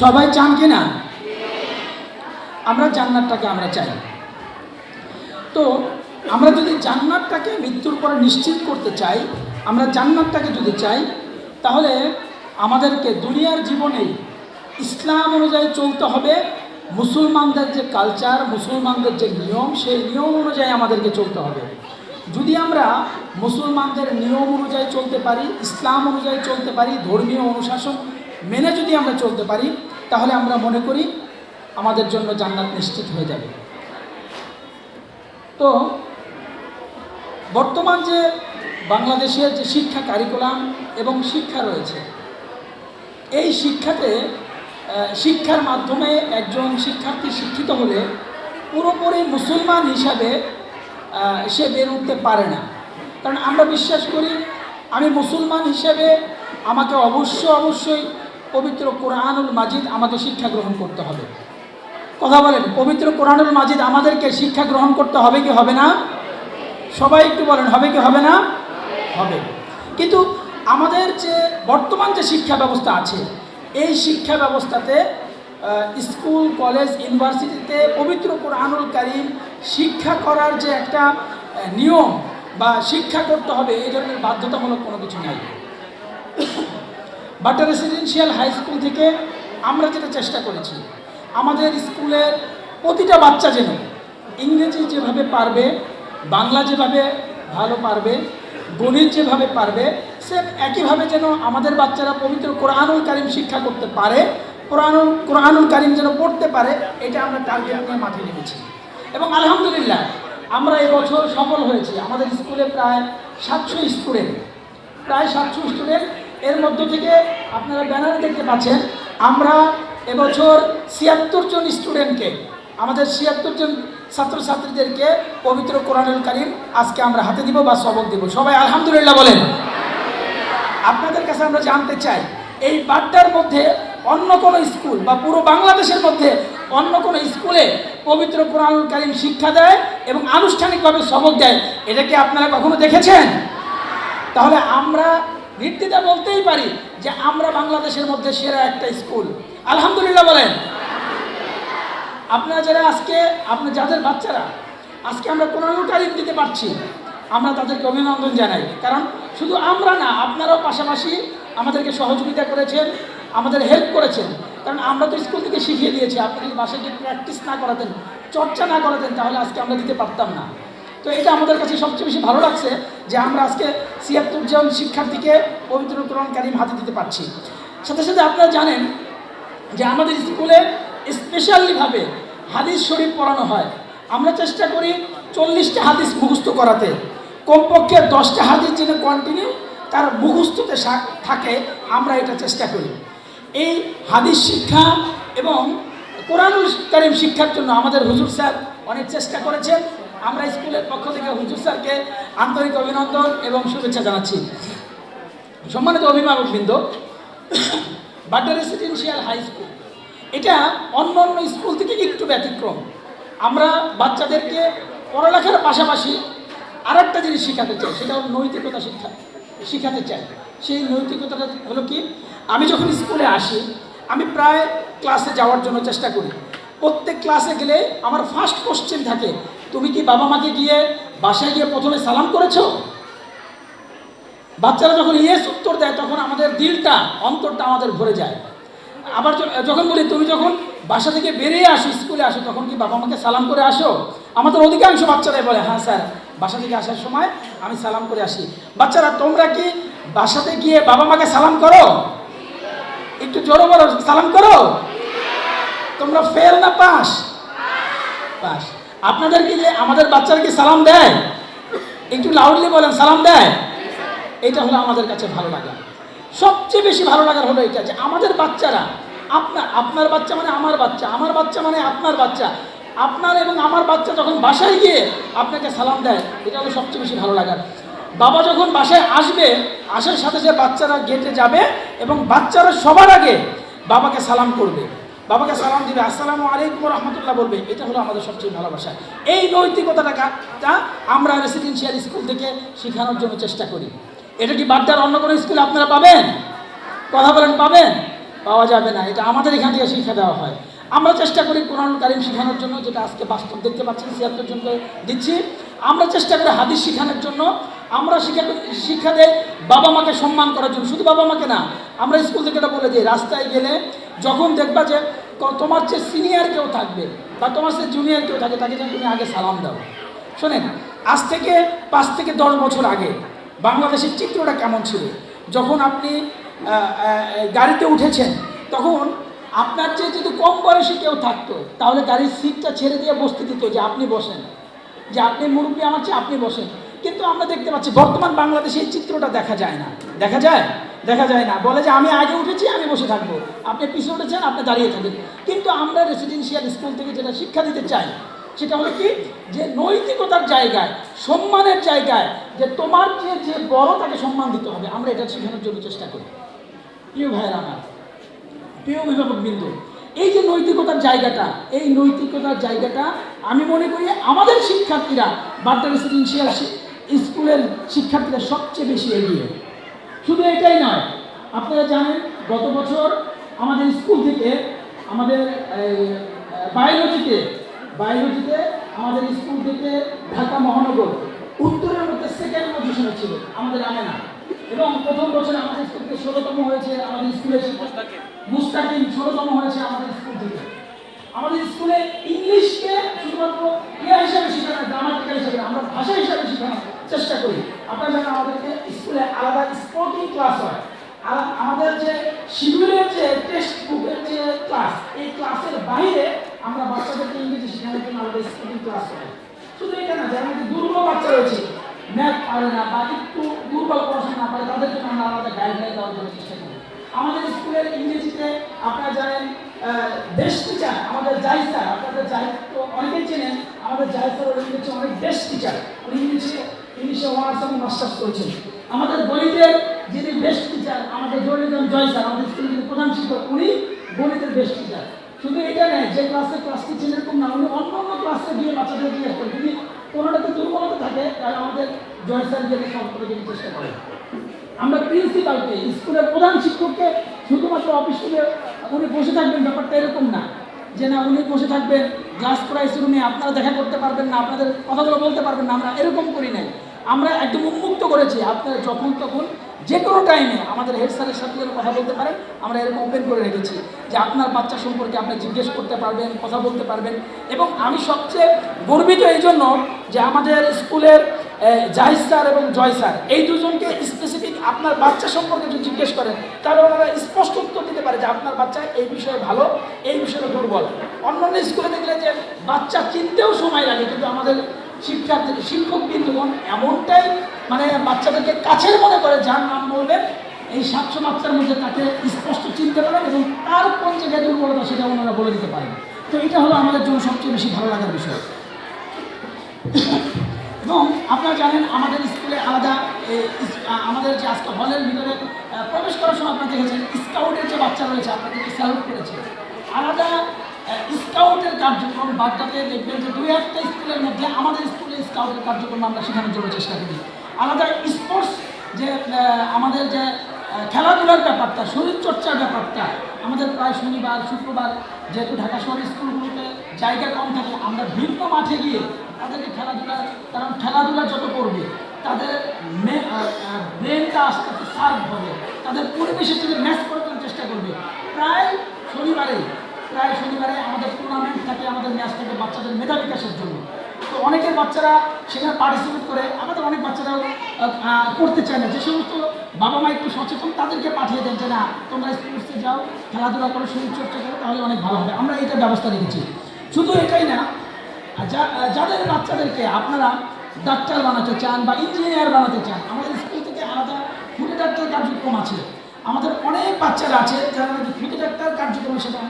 সবাই চান কি না আমরা জান্নাতটাকে আমরা চাই। তো আমরা যদি জান্নাতটাকে মৃত্যুর পরে নিশ্চিত করতে চাই, আমরা জান্নাতটাকে যদি চাই, তাহলে আমাদেরকে দুনিয়ার জীবনে ইসলাম অনুযায়ী চলতে হবে, মুসলমানদের যে কালচার মুসলমানদের যে নিয়ম, সেই নিয়ম অনুযায়ী আমাদেরকে চলতে হবে। যদি আমরা মুসলমানদের নিয়ম অনুযায়ী চলতে পারি, ইসলাম অনুযায়ী চলতে পারি, ধর্মীয় অনুশাসন মেনে যদি আমরা চলতে পারি, তাহলে আমরা মনে করি আমাদের জন্য জান্নাত নিশ্চিত হয়ে যাবে। তো, বর্তমান যে বাংলাদেশের যে শিক্ষা কারিকুলাম এবং শিক্ষা রয়েছে, এই শিক্ষাতে শিক্ষার মাধ্যমে একজন শিক্ষার্থী শিক্ষিত হলে পুরোপুরি মুসলমান হিসাবে সে বের উঠতে পারে না। কারণ আমরা বিশ্বাস করি, আমি মুসলমান হিসেবে আমাকে অবশ্য অবশ্যই পবিত্র কোরআনুল মাজিদ আমাকে শিক্ষা গ্রহণ করতে হবে। কথা বলেন, পবিত্র কোরআনুল মাজিদ আমাদেরকে শিক্ষা গ্রহণ করতে হবে কি হবে না? সবাই একটু বলেন, হবে কি হবে না? হবে। কিন্তু আমাদের যে বর্তমান যে শিক্ষা ব্যবস্থা আছে, এই শিক্ষা ব্যবস্থাতে স্কুল, কলেজ, ইউনিভার্সিটিতে পবিত্র কোরআনুল কারিম শিক্ষা করার যে একটা নিয়ম বা শিক্ষা করতে হবে, এই ধরনের বাধ্যতামূলক কোনো কিছু নাই। বাটা রেসিডেন্সিয়াল হাই স্কুল থেকে আমরা যেটা চেষ্টা করেছি, আমাদের স্কুলের প্রতিটা বাচ্চা যেন ইংরেজি যেভাবে পারবে, বাংলা যেভাবে ভালো পারবে, গণিত যেভাবে পারবে সে একইভাবে যেন আমাদের বাচ্চারা পবিত্র কোরআনুল কারিম শিক্ষা করতে পারে, কোরআনুল কোরআনুল কারিম যেন পড়তে পারে, এটা আমরা টার্গেট নিয়ে মাঠে নেমেছি। এবং আলহামদুলিল্লাহ, আমরা এবছর সফল হয়েছি। আমাদের স্কুলে প্রায় সাতশো স্টুডেন্ট প্রায় সাতশো স্টুডেন্ট এর মধ্য থেকে আপনারা ব্যানার দেখতে পাচ্ছেন, আমরা এবছর ছিয়াত্তর জন স্টুডেন্টকে, আমাদের ছিয়াত্তর জন ছাত্রছাত্রীদেরকে পবিত্র কোরআনুল কারিম আজকে আমরা হাতে দিব বা সবক দিব। সবাই আলহামদুলিল্লাহ বলেন। আপনাদের কাছে আমরা জানতে চাই, এই বাড্ডার মধ্যে অন্য কোনো স্কুল বা পুরো বাংলাদেশের মধ্যে অন্য কোনো স্কুলে পবিত্র কোরআনুল কারিম শিক্ষা দেয় এবং আনুষ্ঠানিকভাবে সবক দেয়, এটা কি আপনারা কখনো দেখেছেন? তাহলে আমরা ভিত্তিতে বলতেই পারি যে আমরা বাংলাদেশের মধ্যে সেরা একটা স্কুল। আলহামদুলিল্লাহ বলেন। আপনারা যারা আজকে, আপনি যাদের বাচ্চারা, আজকে আমরা কোরআনুল কারিম দিতে পারছি, আমরা তাদেরকে অভিনন্দন জানাই। কারণ শুধু আমরা না, আপনারাও পাশাপাশি আমাদেরকে সহযোগিতা করেছেন, আমাদের হেল্প করেছেন। কারণ আমরা তো স্কুল থেকে শিখিয়ে দিয়েছি, আপনি যদি বাসায় গিয়ে প্র্যাকটিস না করাতেন, চর্চা না করাতেন, তাহলে আজকে আমরা দিতে পারতাম না। তো এটা আমাদের কাছে সবচেয়ে বেশি ভালো লাগছে। যে আমরা আজকে ছিয়াত্তর জন শিক্ষার্থীকে পবিত্র কোরআন কারিম হাতে দিতে পারছি। সাথে সাথে আপনারা জানেন যে আমাদের স্কুলে স্পেশালিভাবে হাদিস শরীফ পড়ানো হয়। আমরা চেষ্টা করি চল্লিশটা হাদিস মুখস্থ করাতে। কমপক্ষে দশটা হাদিস যেন কন্টিনিউ তার মুখস্থতে থাকে, আমরা এটা চেষ্টা করি। এই হাদিস শিক্ষা এবং কোরআন কারিম শিক্ষার জন্য আমাদের হুজুর স্যার অনেক চেষ্টা করেছেন। আমরা স্কুলের পক্ষ থেকে হুজুর স্যারকে আন্তরিক অভিনন্দন এবং শুভেচ্ছা জানাচ্ছি। সম্মানিত অভিভাবকবৃন্দ বাড্ডা রেসিডেন্সিয়াল হাই স্কুল, এটা অন্য অন্য স্কুল থেকে একটু ব্যতিক্রম। আমরা বাচ্চাদেরকে পড়ালেখার পাশাপাশি আর একটা জিনিস শেখাতে চাই, সেটা হলো নৈতিকতা শিক্ষা, শেখাতে চাই। সেই নৈতিকতাটা হলো কি, আমি যখন স্কুলে আসি, আমি প্রায় ক্লাসে যাওয়ার জন্য চেষ্টা করি। প্রত্যেক ক্লাসে গেলে আমার ফার্স্ট কোশ্চেন থাকে তুমি কি বাবা মাকে গিয়ে বাসায় গিয়ে প্রথমে সালাম করেছ? বাচ্চারা যখন ইয়েস উত্তর দেয়, তখন আমাদের দিলটা, অন্তরটা আমাদের ভরে যায়। আবার যখন বলি, তুমি যখন বাসা থেকে বেরিয়ে আসো, স্কুলে আসো, তখন কি বাবা মাকে সালাম করে আসো? আমাদের অধিকাংশ বাচ্চারাই বলে হ্যাঁ স্যার, বাসা থেকে আসার সময় আমি সালাম করে আসি। বাচ্চারা, তোমরা কি বাসাতে গিয়ে বাবা মাকে সালাম করো? একটু জোরে বলো, সালাম করো? তোমরা ফেল না, পাস? পাস। আপনাদের কি যে আমাদের বাচ্চারা কি সালাম দেয়? একটু লাউডলি বলেন, সালাম দেয়? এটা হলো আমাদের কাছে ভালো লাগা। সবচেয়ে বেশি ভালো লাগার হলো এটা যে আমাদের বাচ্চারা, আপনার আপনার বাচ্চা মানে আমার বাচ্চা আমার বাচ্চা মানে আপনার বাচ্চা। আপনার এবং আমার বাচ্চা যখন বাসায় গিয়ে আপনাকে সালাম দেয়, এটা হলো সবচেয়ে বেশি ভালো লাগার বাবা যখন বাসায় আসবে, আসার সাথে সাথে বাচ্চারা গেটে যাবে এবং বাচ্চারা সবার আগে বাবাকে সালাম করবে। বাবাকে সালাম দিবে, আসসালামু আলাইকুম রহমতুল্লাহ বলবে। এটা হলো আমাদের সবচেয়ে ভালোবাসা। এই নৈতিকতাটা আমরা রেসিডেন্সিয়াল স্কুল থেকে শেখানোর জন্য চেষ্টা করি। এটা কি বাড্ডার অন্য কোনো স্কুলে আপনারা পাবেন? কথা বলেন, পাবেন? পাওয়া যাবে না। এটা আমাদের এখান থেকে শিক্ষা দেওয়া হয়। আমরা চেষ্টা করি কোরআন কারিম শেখানোর জন্য, যেটা আজকে বাস্তব দেখতে পাচ্ছেন, ছিয়াত্তর জনকে দিচ্ছি। আমরা চেষ্টা করি হাদিস শেখানোর জন্য। আমরা শিক্ষা শিক্ষা দেই বাবা মাকে সম্মান করার জন্য। শুধু বাবা মাকে না, আমরা স্কুল থেকে এটা বলে দিই, রাস্তায় গেলে যখন দেখবা যে তোমার চেয়ে সিনিয়র কেউ থাকবে বা তোমার চেয়ে জুনিয়র কেউ থাকে, তাকে যেন তুমি আগে সালাম দাও। শোনেন, আজ থেকে পাঁচ থেকে দশ বছর আগে বাংলাদেশের চিত্রটা কেমন ছিল? যখন আপনি গাড়িতে উঠেছেন, তখন আপনার চেয়ে যদি কম বয়সী কেউ থাকতো, তাহলে গাড়ির সিটটা ছেড়ে দিয়ে বসতে দিত যে আপনি বসেন। যে আপনি মুরব্বী, আমার চেয়ে আপনি বসেন। কিন্তু আমরা দেখতে পাচ্ছি বর্তমান বাংলাদেশে এই চিত্রটা দেখা যায় না। দেখা যায়? দেখা যায় না। বলে যে আমি আগে উঠেছি আমি বসে থাকব। আপনি পিছিয়ে উঠেছেন, আপনি দাঁড়িয়ে থাকবেন কিন্তু আমরা রেসিডেন্সিয়াল স্কুল থেকে যেটা শিক্ষা দিতে চাই, সেটা হলো কি? যে নৈতিকতার জায়গায়, সম্মানের জায়গায়, যে তোমার যে যে বড় তাকে সম্মান দিতে হবে। আমরা এটা শেখানোর জন্য চেষ্টা করি। প্রিয় ভাইয়ের আমার, প্রিয় অভিভাবক বিন্দু, এই যে নৈতিকতার জায়গাটা, এই নৈতিকতার জায়গাটা আমি মনে করি আমাদের শিক্ষার্থীরা, বাড্ডা রেসিডেন্সিয়াল স্কুলের শিক্ষার্থীরা সবচেয়ে বেশি এগিয়ে। শুধু এটাই নয়, আপনারা জানেন গত বছর আমাদের স্কুল থেকে, আমাদের বায়োলজিতে বায়োলজিতে আমাদের স্কুল থেকে ঢাকা মহানগর, উত্তরের মধ্যে সেকেন্ড পজিশনে ছিল আমাদের আমেনা। এবং প্রথম বছর আমাদের স্কুল থেকে ষোলোতম হয়েছে আমাদের স্কুলে মুস্তাকিম ষোলোতম হয়েছে আমাদের স্কুল থেকে। আমাদের স্কুলে ইংলিশকে শুধুমাত্র ইয়া হিসাবে শেখানো, গ্রামাটিক্যাল হিসাবে, আমরা ভাষা হিসাবে শেখানোর চেষ্টা করি। আপনারা জানেন আমাদেরকে স্কুলে আলাদা স্পোর্টিং ক্লাস হয়। আর আমাদের যে শিডিউলের যে টেক্সট বুকের যে ক্লাস এই ক্লাসের বাইরে আমরা বাচ্চাদেরকে ইংরেজি শেখানোর জন্য আলাদা স্পোর্টিং ক্লাস হয়। শুধু এটা না, যারা নাকি দুর্বল বাচ্চা রয়েছে ম্যাথ পারে না বা একটু দুর্বল পড়াশোনা না পারে, তাদের জন্য আমরা আলাদা গাইডলাইন দেওয়ার জন্য চেষ্টা করি। আমাদের স্কুলের ইংরেজিতে আপনারা জানেন বেস্ট টিচার আমাদের জাই স্যার, আপনাদের জাই তো অনেকেই চেনেন, আমাদের জাই স্যার ইংরেজি অনেক বেস্ট টিচার উনি ইংলিশে ইংলিশে অনার্স এবং মাস্টার্স করেছেন। আমাদের গণিতের যিনি বেস্ট টিচার আমাদের জয়নিজন জয় স্যার, আমাদের স্কুলের যিনি প্রধান শিক্ষক, উনি গণিতের বেস্ট টিচার শুধু এটা নয়, যে ক্লাসে ক্লাস টিচার এরকম না উনি অন্য অন্য ক্লাসে গিয়ে বাচ্চাদের জিজ্ঞেস করেন যদি কোনোটাতে দুর্বলতা থাকে, তাহলে আমাদের জয় স্যার সলভ করে দিতে চেষ্টা করেন আমরা প্রিন্সিপালকে স্কুলের প্রধান শিক্ষককে শুধুমাত্র অফিস থেকে উনি বসে থাকবেন, ব্যাপারটা এরকম না। যে না, উনি বসে থাকবেন গ্লাস প্রাইস রুমে আপনারা দেখা করতে পারবেন না, আপনাদের কথাগুলো বলতে পারবেন না, আমরা এরকম করি নাই। আমরা একদম উন্মুক্ত করেছি। আপনারা যখন তখন যে কোনো টাইমে আমাদের হেড স্যারের সাথে যেন কথা বলতে পারেন, আমরা এরকম ওপেন করে রেখেছি যে আপনার বাচ্চা সম্পর্কে আপনি জিজ্ঞেস করতে পারবেন, কথা বলতে পারবেন। এবং আমি সবচেয়ে গর্বিত এই জন্য যে আমাদের স্কুলের জাহিদ স্যার এবং জয় স্যার, এই দুজনকে স্পেসিফিক আপনার বাচ্চা সম্পর্কে যদি জিজ্ঞেস করেন, তাহলে ওনারা স্পষ্ট উত্তর দিতে পারে যে আপনার বাচ্চা এই বিষয়ে ভালো, এই বিষয়ে দুর্বল। অন্যান্য স্কুলে দেখলে যে বাচ্চা চিনতেও সময় লাগে, কিন্তু আমাদের শিক্ষার্থী শিক্ষক বিন্দুগণ এমনটাই মানে বাচ্চাদেরকে কাছের মনে করে, যার নাম বলবেন, এই সাতশো বাচ্চার মধ্যে তাকে স্পষ্ট চিনতে পারেন এবং তার কোন জায়গায় দুর্বলতা সেটা ওনারা বলে দিতে পারেন। তো এটা হলো আমাদের জন্য সবচেয়ে বেশি ভালো লাগার বিষয়। আপনারা জানেন আমাদের স্কুলে আলাদা আমাদের যে আজকে হলের ভিতরে প্রবেশ করার সময় আপনারা দেখেছেন, স্কাউটের যে বাচ্চা রয়েছে, আপনাদেরকে স্যালুট করেছে। আলাদা স্কাউটের কার্যক্রম বাড্ডাতে দেখবেন যে দুই একটা স্কুলের মধ্যে আমাদের স্কুলে স্কাউটের কার্যক্রম আমরা শেখানোর জন্য চেষ্টা করি। আলাদা স্পোর্টস যে আমাদের যে খেলাধুলার ব্যাপারটা, শরীরচর্চার ব্যাপারটা, আমাদের প্রায় শনিবার, শুক্রবার যেহেতু ঢাকা শহরের স্কুলগুলোতে জায়গা কম থাকে, আমরা ভিন্ন মাঠে গিয়ে তাদেরকে খেলাধুলা কারণ খেলাধুলা যত করবে, তাদের ব্রেনটা আস্তে আস্তে শার্প হবে। তাদের পরিবেশের সাথে ম্যাচ করার চেষ্টা করবে। প্রায় শনিবারে প্রায় শনিবারে আমাদের টুর্নামেন্ট থাকে আমাদের ম্যাচ থাকে বাচ্চাদের মেধা বিকাশের জন্য। তো অনেকের বাচ্চারা সেখানে পার্টিসিপেট করে, আমাদের অনেক বাচ্চারাও করতে চায় না। যে সমস্ত বাবা মা একটু সচেতন, তাদেরকে পাঠিয়ে দেন যে, না, তোমরা স্পোর্টসে যাও, খেলাধুলা করো শরীরচর্চা করো, তাহলে অনেক ভালো হবে। আমরা এটা ব্যবস্থা রেখেছি। শুধু এটাই না যাদের বাচ্চাদেরকে আপনারা ডাক্তার বানাতে চান বা ইঞ্জিনিয়ার বানাতে চান, আমাদের স্কুল থেকে আলাদা ফুটে ডাক্তার কার্যক্রম আছে। আমাদের অনেক বাচ্চারা আছে যারা নাকি ফুটে ডাক্তার কার্যক্রম সেটা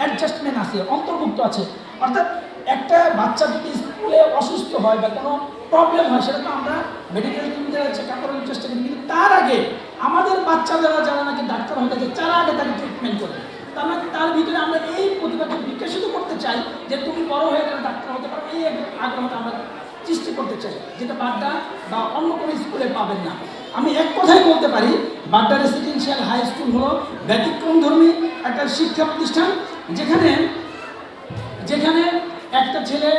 অ্যাডজাস্টমেন্ট আছে, অন্তর্ভুক্ত আছে। অর্থাৎ একটা বাচ্চা যদি স্কুলে অসুস্থ হয় বা কোনো প্রবলেম হয়, সেটা তো আমরা মেডিকেল টিমদের চেক করার চেষ্টা করি। কিন্তু তার আগে আমাদের বাচ্চাদেরা যারা যারা নাকি ডাক্তার হয়ে চায়, তারা আগে তাকে ট্রিটমেন্ট করে। তার মানে তার ভিতরে আমরা এই প্রতিভাকে বিকশিত করতে চাই যে তুমি বড় হয়ে গেলে ডাক্তার হতে পারো, এই আগ্রহটা আমরা সৃষ্টি করতে চাই, যেটা বাড্ডা বা অন্য কোনো স্কুলে পাবেন না। আমি এক কথাই বলতে পারি, বাড্ডা রেসিডেন্সিয়াল হাই স্কুল হলো ব্যতিক্রম ধর্মী একটা শিক্ষা প্রতিষ্ঠান, যেখানে যেখানে একটা ছেলে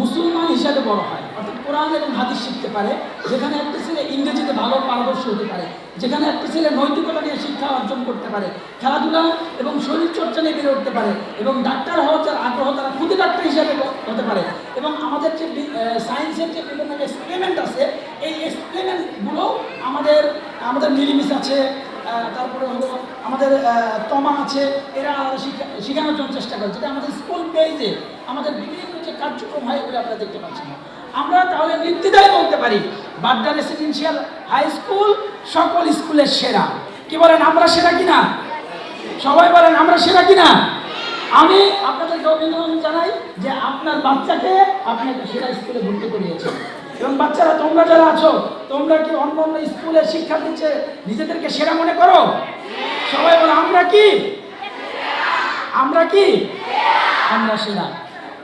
মুসলমান হিসাবে বড় হয়। অর্থাৎ কোরআন এবং হাদিস শিখতে পারে, যেখানে একটা ছেলে ইংরেজিতে ভালো পারদর্শী হতে পারে, যেখানে একটা ছেলে নৈতিকতা নিয়ে শিক্ষা অর্জন করতে পারে, খেলাধুলা এবং শরীর চর্চা নিয়ে বেড়ে উঠতে পারে এবং ডাক্তার হওয়ার যার আগ্রহ, তারা খুদে ডাক্তার হিসাবে হতে পারে। এবং আমাদের যে সায়েন্সের যে বিভিন্ন এক্সপেরিমেন্ট আছে, এই এক্সপেরিমেন্টগুলো আমাদের আমাদের মিলিমিস আছে তারপরে হলো আমাদের তমা আছে, এরা শিখা- শেখানোর জন্য চেষ্টা করে। যেটা আমাদের স্কুল পেজে আমাদের বিভিন্ন যে কার্যক্রম হয়, এগুলো আপনারা দেখতে পাচ্ছেন। আমরা তাহলে নির্দ্বিধায় বলতে পারি, বাড্ডা রেসিডেন্সিয়াল হাই স্কুল সকল স্কুলের সেরা। কি বলেন, আমরা সেরা কিনা? সবাই বলেন, আমরা সেরা কিনা? আমি আপনাদেরকে অভিনন্দন জানাই যে আপনার বাচ্চাকে আপনি একটা সেরা স্কুলে ভর্তি করিয়েছেন। এবং বাচ্চারা, তোমরা যারা আছো, তোমরা কি অন্য অন্য স্কুলে শিক্ষা দিচ্ছে? নিজেদেরকে সেরা মনে করো? সবাই বলো, আমরা কি? আমরা কি? আমরা সেরা।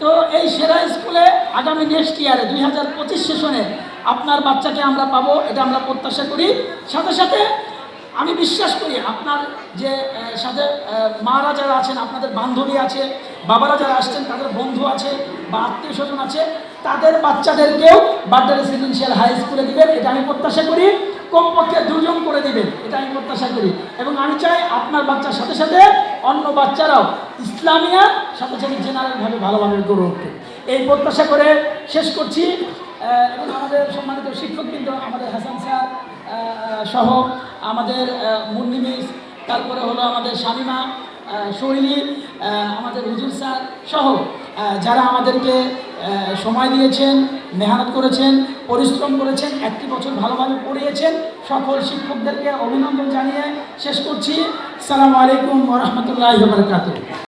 তো এই সেরা স্কুলে আগামী নেক্সট ইয়ারে দুই হাজার পঁচিশ সেশনে আপনার বাচ্চাকে আমরা পাবো, এটা আমরা প্রত্যাশা করি। সাথে সাথে আমি বিশ্বাস করি আপনার যে সাথে মারা যারা আছেন, আপনাদের বান্ধবী আছে, বাবারা যারা আসছেন, তাদের বন্ধু আছে বা আত্মীয় স্বজন আছে তাদের বাচ্চাদেরকেও বাড্ডা রেসিডেন্সিয়াল হাই স্কুলে দিবেন এটা আমি প্রত্যাশা করি। কমপক্ষে দুজন করে দিবেন এটা আমি প্রত্যাশা করি। এবং আমি চাই আপনার বাচ্চার সাথে সাথে অন্য বাচ্চারাও ইসলামিয়ার সাথে সাথে জেনারেলভাবে ভালোভাবে গড়ে উঠবে। এই প্রত্যাশা করে শেষ করছি। এবং আমাদের সম্মানিত শিক্ষকবৃন্দ আমাদের হাসান স্যার সহ আমাদের আহ, মুন্নিমিস তারপরে হলো আমাদের আহ, শৈলী আমাদের হুজুর স্যার সহ যারা আমাদেরকে সময় দিয়েছেন, মেহনত করেছেন, পরিশ্রম করেছেন, একটি বছর ভালোভাবে পড়িয়েছেন। সকল শিক্ষকদেরকে অভিনন্দন জানিয়ে শেষ করছি। সালামু আলাইকুম রহমতুল্লাহ বারকাতুহ।